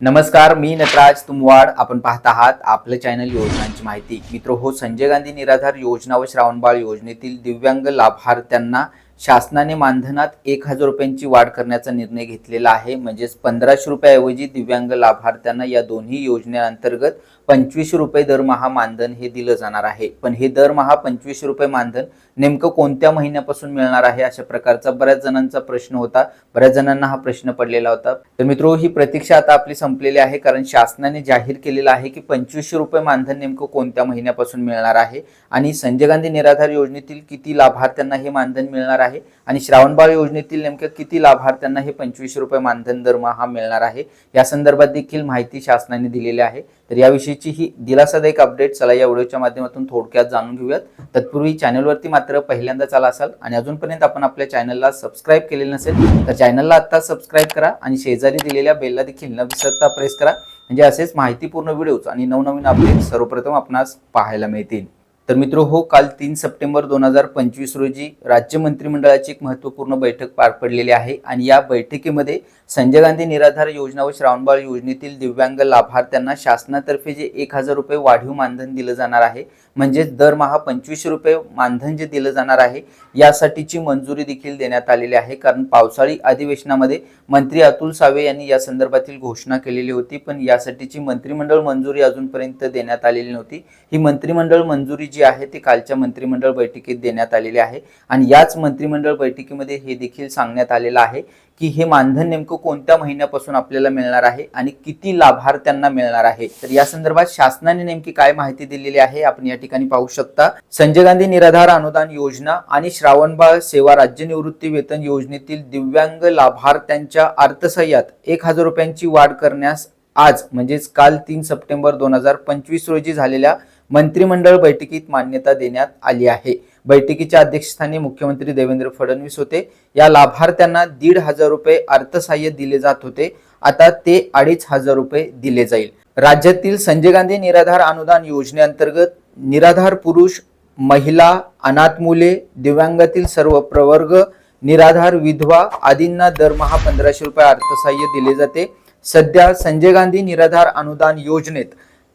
नमस्कार मी नटराज तुमवाड. आपण पाहत आहात आपलं चॅनल योजनांची माहिती. मित्र हो संजय गांधी निराधार योजना व श्रावणबाळ योजनेतील दिव्यांग लाभार्थ्यांना शासनाने मानधनात एक हजार रुपयांची वाढ करण्याचा निर्णय घेतलेला आहे. म्हणजेच पंधराशे रुपयाऐवजी दिव्यांग लाभार्थ्यांना या दोन्ही योजनेअंतर्गत पंचवीसशे रुपये दरमहा मानधन हे दिलं जाणार आहे. पण हे दरमहा पंचवीसशे रुपये मानधन नेमकं कोणत्या महिन्यापासून मिळणार आहे अशा प्रकारचा बऱ्याच जणांचा प्रश्न होता. बऱ्याच जणांना हा प्रश्न पडलेला होता. तर मित्रो ही प्रतीक्षा आता आपली संपलेली आहे कारण शासनाने जाहीर केलेलं आहे की पंचवीसशे रुपये मानधन नेमकं कोणत्या महिन्यापासून मिळणार आहे आणि संजय गांधी निराधार योजनेतील किती लाभार्थ्यांना हे मानधन मिळणार आहे आणि श्रावणबाळ योजनेतील नेमक्या किती लाभार्थ्यांना हे पंचवीसशे रुपये मानधन दरमहा मिळणार आहे या संदर्भात देखील माहिती शासनाने दिलेली आहे. तर याविषयी गरजेची ही दिलासादायक अपडेट चला या व्हिडिओच्या माध्यमातून थोडक्यात जाणून घेऊयात. तत्पूर्वी चॅनलवरती मात्र पहिल्यांदा आला असाल आणि अजूनपर्यंत आपण आपल्या चॅनलला सबस्क्राईब केलेलं नसेल तर चॅनलला आत्ता सबस्क्राईब करा आणि शेजारी दिलेल्या बेलला देखील न विसरता प्रेस करा. म्हणजे असेच माहितीपूर्ण व्हिडिओज आणि नवनवीन अपडेट सर्वप्रथम आपणास पाहायला मिळतील. तर मित्र हो काल तीन सप्टेंबर दोन हजार पंचवीस रोजी राज्य मंत्रिमंडळाची एक महत्त्वपूर्ण बैठक पार पडलेली आहे आणि या बैठकीमध्ये संजय गांधी निराधार योजना व श्रावणबाळ योजनेतील दिव्यांग लाभार्थ्यांना शासनातर्फे जे एक हजार रुपये वाढीव मानधन दिलं जाणार आहे म्हणजेच दरमहा पंचवीसशे रुपये मानधन जे दिलं जाणार आहे यासाठीची मंजुरी देखील देण्यात आलेली आहे. कारण पावसाळी अधिवेशनामध्ये मंत्री अतुल सावे यांनी या संदर्भातील घोषणा केलेली होती पण यासाठीची मंत्रिमंडळ मंजुरी अजूनपर्यंत देण्यात आलेली नव्हती. ही मंत्रिमंडळ मंजुरी जी आहे ती कालच्या मंत्रिमंडळ बैठकीत देण्यात आलेली आहे. आणि याच मंत्रिमंडळ बैठकीमध्ये हे देखील सांगण्यात आलेलं आहे की हे मानधन नेमकं कोणत्या महिन्यापासून आपल्याला मिळणार आहे आणि किती लाभार्थ्यांना मिळणार आहे? तर या संदर्भात शासनाने नेमकी काय माहिती दिलेली आहे आपण या ठिकाणी पाहू शकता. संजय गांधी निराधार अनुदान योजना आणि श्रावणबाळ सेवा राज्य निवृत्ती वेतन योजनेतील दिव्यांग लाभार्थ्यांच्या अर्थसह्यात एक हजार रुपयांची वाढ करण्यास आज म्हणजेच काल तीन सप्टेंबर दोन हजार पंचवीस रोजी झालेल्या मंत्रिमंडळ बैठकीत मान्यता देण्यात आली आहे. बैठकीच्या अध्यक्षस्थानी मुख्यमंत्री देवेंद्र फडणवीस होते. या लाभार्थ्यांना दीड हजार रुपये अर्थसहाय्य दिले जात होते. आता ते अडीच हजार रुपये दिले जाईल. राज्यातील संजय गांधी निराधार अनुदान योजनेअंतर्गत निराधार पुरुष महिला अनाथ मुले दिव्यांगातील सर्व प्रवर्ग निराधार विधवा आदींना दरमहा पंधराशे रुपये अर्थसहाय्य दिले जाते. सध्या संजय गांधी निराधार अनुदान योजनेत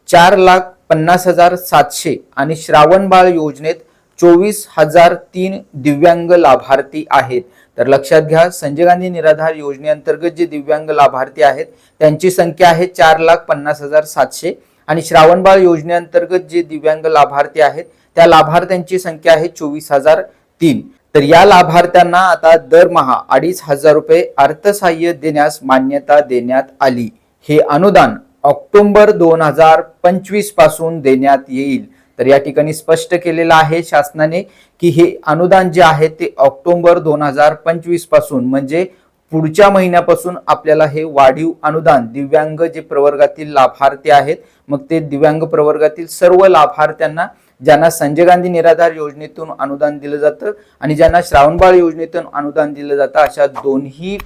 चार लाख पन्नास हजार सातशे आणि श्रावणबाळ योजनेत चोवीस हजार तीन दिव्यांग लाभार्थी आहेत. तर लक्षात घ्या संजय गांधी निराधार योजनेअंतर्गत जे दिव्यांग लाभार्थी आहेत त्यांची संख्या आहे चार लाख पन्नास हजार सातशे आणि श्रावणबाळ योजनेअंतर्गत जे दिव्यांग लाभार्थी आहेत त्या लाभार्थ्यांची संख्या आहे चोवीस हजार तीन. तर या लाभार्थ्यांना आता दरमहा अडीच हजार रुपये अर्थसहाय्य देण्यास मान्यता देण्यात आली. हे अनुदान ऑक्टोंबर दोन हजार पंचवीसपासून देण्यात येईल. तर या ठिकाणी स्पष्ट केलेलं आहे शासनाने की हे अनुदान जे आहे ते ऑक्टोंबर दोन हजार पंचवीसपासून म्हणजे पुढच्या महिन्यापासून आपल्याला हे वाढीव अनुदान दिव्यांग जे प्रवर्गातील लाभार्थी आहेत मग ते दिव्यांग प्रवर्गातील सर्व लाभार्थ्यांना ज्यांना संजय गांधी निराधार योजनेतून अनुदान दिलं जातं आणि ज्यांना श्रावणबाळ योजनेतून अनुदान दिलं जातं अशा दोन्ही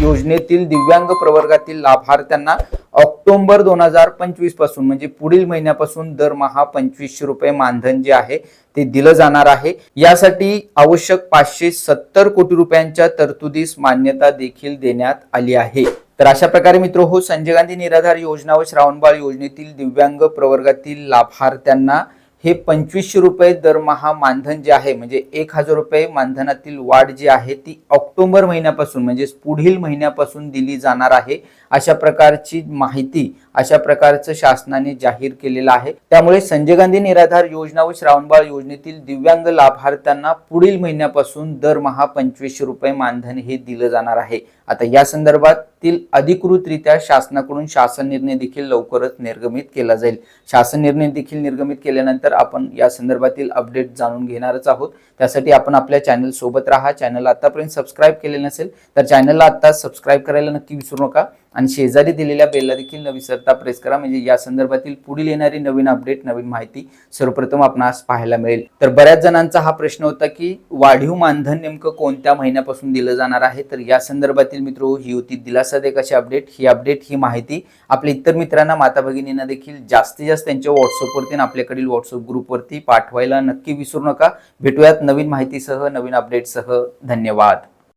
योजनेतील दिव्यांग प्रवर्गातील लाभार्थ्यांना ऑक्टोबर दोन हजार पंचवीसपासून म्हणजे पुढील महिन्यापासून दरमहा पंचवीसशे रुपये मानधन जे आहे ते दिलं जाणार आहे. यासाठी आवश्यक पाचशे सत्तर कोटी रुपयांच्या तरतुदीस मान्यता देखील देण्यात आली आहे. तर अशा प्रकारे मित्र हो संजय गांधी निराधार योजना व श्रावणबाळ योजनेतील दिव्यांग प्रवर्गातील लाभार्थ्यांना हे पंचवीसशे रुपये दरमहा मानधन जे आहे म्हणजे एक हजार रुपये मानधनातील वाढ जी आहे ती ऑक्टोबर महिन्यापासून म्हणजे पुढील महिन्यापासून दिली जाणार आहे. अशा प्रकारची माहिती अशा प्रकारचं शासनाने जाहीर केलेलं आहे. त्यामुळे संजय गांधी निराधार योजना व श्रावणबाळ योजनेतील दिव्यांग लाभार्थ्यांना पुढील महिन्यापासून दरमहा पंचवीसशे रुपये मानधन हे दिलं जाणार आहे. आता या संदर्भातील अधिकृतरित्या शासनाकडून शासन निर्णय देखील लवकरच निर्गमित केला जाईल. शासन निर्णय देखील निर्गमित केल्यानंतर आपण या संदर्भातील अपडेट जाणून घेणारच आहोत. त्यासाठी आपण आपल्या चॅनल सोबत राहा. चॅनल आतापर्यंत सबस्क्राईब केले नसेल तर चॅनलला आता सबस्क्राईब करायला नक्की विसरू नका. आणि शेजारी दिलेल्या बेलला देखील न विसरता प्रेस करा. म्हणजे या संदर्भातील पुढील येणारी नवीन अपडेट नवीन माहिती सर्वप्रथम आपणास पाहायला मिळेल. तर बऱ्याच जणांचा हा प्रश्न होता की वाढीव मानधन नेमकं कोणत्या महिन्यापासून दिलं जाणार आहे? तर या संदर्भातील मित्र ही होती दिलासादायक अशी अपडेट ही अपडेट ही माहिती आपल्या इतर मित्रांना माता भगिनींना देखील जास्तीत जास्त त्यांच्या व्हॉट्सअपवरती आणि आपल्याकडील व्हॉट्सअप ग्रुपवरती पाठवायला नक्की विसरू नका. भेटूयात नवीन माहितीसह नवीन अपडेटसह धन्यवाद.